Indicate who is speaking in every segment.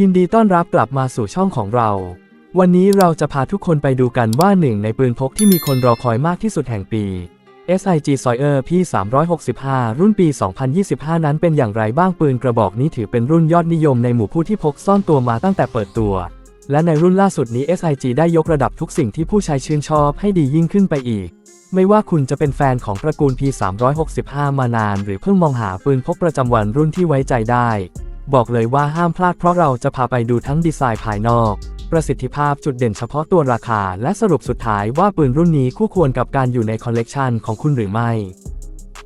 Speaker 1: ยินดีต้อนรับกลับมาสู่ช่องของเรา วันนี้เราจะพาทุกคนไปดูกันว่าหนึ่งในปืนพกที่มีคนรอคอยมากที่สุดแห่งปี SIG Sawyer P365 รุ่นปี 2025 นั้นเป็นอย่างไรบ้างปืนกระบอกนี้ถือเป็นรุ่นยอดนิยมในหมู่ผู้ที่พกซ่อนตัวมาตั้งแต่เปิดตัว และในรุ่นล่าสุดนี้ SIG ได้ยกระดับทุกสิ่งที่ผู้ใช้ชื่นชอบให้ดียิ่งขึ้นไปอีก ไม่ว่าคุณจะเป็นแฟนของตระกูล P365 มานาน หรือเพิ่งมองหาปืนพกประจำวันรุ่นที่ไว้ใจได้ บอกเลยว่าห้ามพลาดเพราะเราจะพาไปดูทั้งดีไซน์ภายนอก ประสิทธิภาพจุดเด่นเฉพาะตัวราคา และสรุปสุดท้ายว่าปืนรุ่นนี้คู่ควรกับการอยู่ในคอลเลกชันของคุณหรือไม่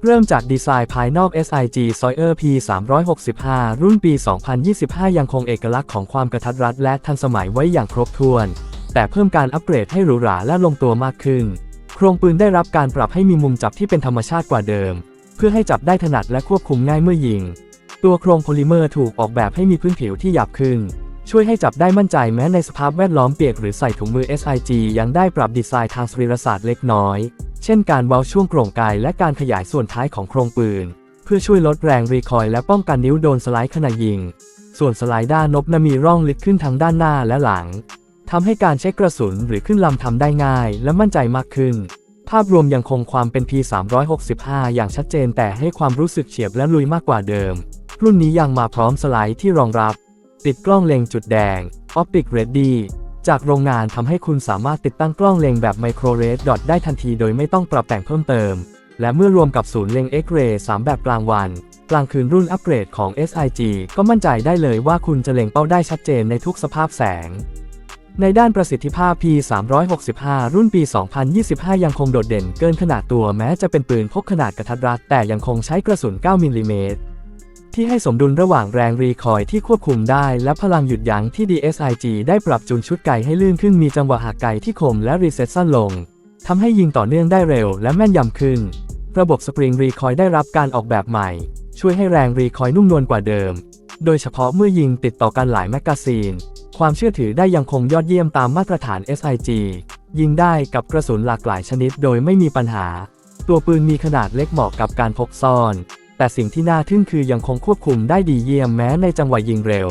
Speaker 1: เริ่มจากดีไซน์ภายนอก SIG Sawyer P365 รุ่นปี 2025 ยังคงเอกลักษณ์ของความกระทัดรัดและทันสมัยไว้อย่างครบถ้วน แต่เพิ่มการอัปเกรดให้หรูหราและลงตัวมากขึ้น โครงปืนได้รับการปรับให้มีมุมจับที่เป็นธรรมชาติกว่าเดิม เพื่อให้จับได้ถนัดและควบคุมง่ายเมื่อยิง ตัวโครงโพลิเมอร์ถูกออกแบบให้มีพื้นผิวที่หยาบขึ้น ช่วยให้จับได้มั่นใจแม้ในสภาพแวดล้อมเปียกหรือใส่ถุงมือ SIG ยังได้ปรับดีไซน์ทางสรีรศาสตร์เล็กน้อย เช่นการเว้าช่วงโครงกายและการขยายส่วนท้ายของโครงปืน เพื่อช่วยลดแรงรีคอยและป้องกันนิ้วโดนสไลด์ขณะยิง ส่วนสไลด์ด้านนบนนมีร่องลึกขึ้นทั้งด้านหน้าและหลังทำให้การเช็คกระสุนหรือขึ้นลำทำได้ง่ายและมั่นใจมากขึ้น ภาพรวมยังคงความเป็น P365 อย่างชัดเจนแต่ให้ความรู้สึกเฉียบและลุยมากกว่าเดิม รุ่นนี้ยังมาพร้อมสไลด์ที่รองรับ ติดกล้องเล็งจุดแดง Optic Ready จากโรงงานทำให้คุณสามารถติดตั้งกล้องเล็งแบบ Micro Red Dot ได้ทันทีโดยไม่ต้องปรับแต่งเพิ่มเติม และเมื่อรวมกับศูนย์เล็ง X-ray 3แบบกลางวัน กลางคืนรุ่นอัปเกรดของ SIG ก็มั่นใจได้เลยว่าคุณจะเล็งเป้าได้ชัดเจนในทุกสภาพแสง ในด้านประสิทธิภาพ P365 รุ่นปี 2025 ยังคงโดดเด่นเกินขนาดตัวแม้จะเป็นปืนพกขนาดกระทัดรัดแต่ยังคงใช้กระสุน 9 มิลลิเมตร ที่ให้สมดุลระหว่างแรงรีคอยที่ควบคุมได้ และพลังหยุดยั้งที่ DSIG ได้ปรับจูนชุดไกให้ลื่นขึ้นมีจังหวะหักไกที่คมและรีเซ็ตสั้นลงทำให้ยิงต่อเนื่องได้เร็วและแม่นยำขึ้น ระบบสปริงรีคอยได้รับการออกแบบใหม่ ช่วยให้แรงรีคอยนุ่มนวลกว่าเดิม โดยเฉพาะเมื่อยิงติดต่อกันหลายแมกกาซีน ความเชื่อถือได้ยังคงยอดเยี่ยมตามมาตรฐาน SIG ยิงได้กับกระสุนหลากหลายชนิดโดยไม่มีปัญหา ตัวปืนมีขนาดเล็กเหมาะกับการพกซ่อน แต่สิ่งที่น่าทึ่งคือยังคงควบคุมได้ดีเยี่ยมแม้ในจังหวะยิงเร็ว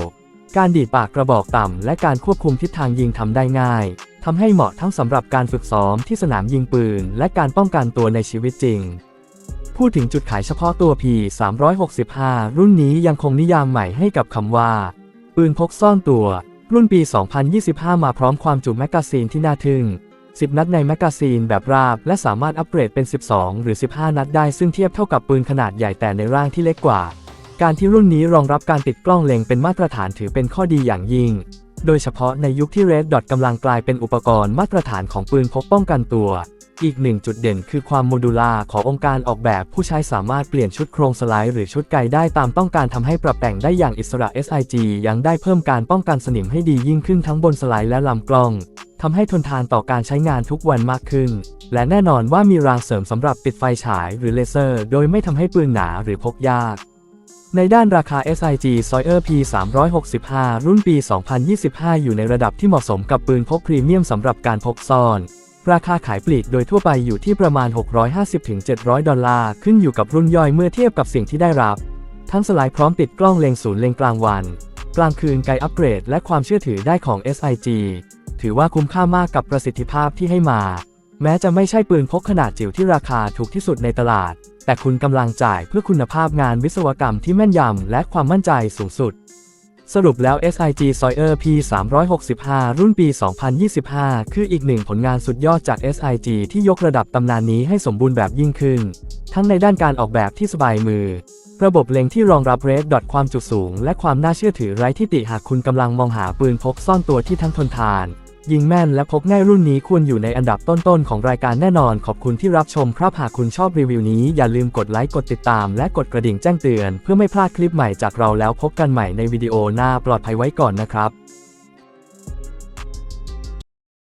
Speaker 1: การดีดปากกระบอกต่ำและการควบคุมทิศทางยิงทำได้ง่ายทำให้เหมาะทั้งสำหรับการฝึกซ้อมที่สนามยิงปืน และการป้องกันตัวในชีวิตจริง พูดถึงจุดขายเฉพาะตัว P365 รุ่นนี้ยังคงนิยามใหม่ให้กับคำว่า ปืนพกซ่อนตัว รุ่นปี 2025 มาพร้อมความจุแมกกาซีนที่น่าทึ่ง 10 นัดในแมกกาซีนแบบราบ และสามารถอัปเกรดเป็น 12 หรือ 15 นัดได้ซึ่งเทียบเท่ากับปืนขนาดใหญ่แต่ในร่างที่เล็กกว่า การที่รุ่นนี้รองรับการติดกล้องเล็งเป็นมาตรฐานถือเป็นข้อดีอย่างยิ่ง โดยเฉพาะในยุคที่ Red Dot กำลังกลายเป็นอุปกรณ์มาตรฐานของปืนพกป้องกันตัว อีกหนึ่งจุดเด่นคือความโมดูลาร์ขององค์การออกแบบผู้ใช้สามารถเปลี่ยนชุดโครงสไลด์หรือชุดไกได้ตามต้องการทำให้ปรับแต่งได้อย่างอิสระ SIG ยังได้เพิ่มการป้องกันสนิมให้ดียิ่งขึ้นทั้งบนสไลด์และลำกล้องำให้ทนทานต่อการใช้งานทุกวันมากขึ้น และแน่นอนว่ามีรางเสริมสำหรับปิดไฟฉายหรือเลเซอร์ โดยไม่ทำให้ปืนหนาหรือพกยาก ในด้านราคา SIG Sawyer P365 รุ่นปี 2025 อยู่ในระดับที่เหมาะสมกับปืนพกพรีเมียมสำหรับการพกซ่อน ราคาขายปลีกโดยทั่วไปอยู่ที่ประมาณ 650-700 ดอลลาร์ ขึ้นอยู่กับรุ่นย่อยเมื่อเทียบกับสิ่งที่ได้รับ ทั้งสไลด์พร้อมติดกล้องเล็งศูนย์เล็งกลางวัน กลางคืนไกอัปเกรด และความเชื่อถือได้ของ SIG ถือว่าคุ้มค่ามากกับประสิทธิภาพที่ให้มา แม้จะไม่ใช่ปืนพกขนาดจิ๋วที่ราคาถูกที่สุดในตลาด แต่คุณกำลังจ่ายเพื่อคุณภาพงานวิศวกรรมที่แม่นยำและความมั่นใจสูงสุด สรุปแล้ว SIG Sawyer P365 รุ่นปี 2025 คืออีกหนึ่งผลงานสุดยอดจาก SIG ที่ยกระดับตำนานนี้ให้สมบูรณ์แบบยิ่งขึ้น ทั้งในด้านการออกแบบที่สบายมือระบบเล็งที่รองรับ Red Dot ความจุสูง และความน่าเชื่อถือไร้ที่ติหากคุณกำลังมองหาปืนพกซ่อนตัวที่ทั้งทนทาน ยิงแม่นและพกง่ายรุ่นนี้ควรอยู่ในอันดับต้นๆของรายการแน่นอนขอบคุณที่รับชมครับหากคุณชอบรีวิวนี้อย่าลืมกดไลค์กดติดตามและกดกระดิ่งแจ้งเตือน เพื่อไม่พลาดคลิปใหม่จากเราแล้วพบกันใหม่ในวิดีโอหน้าปลอดภัยไว้ก่อนนะครับ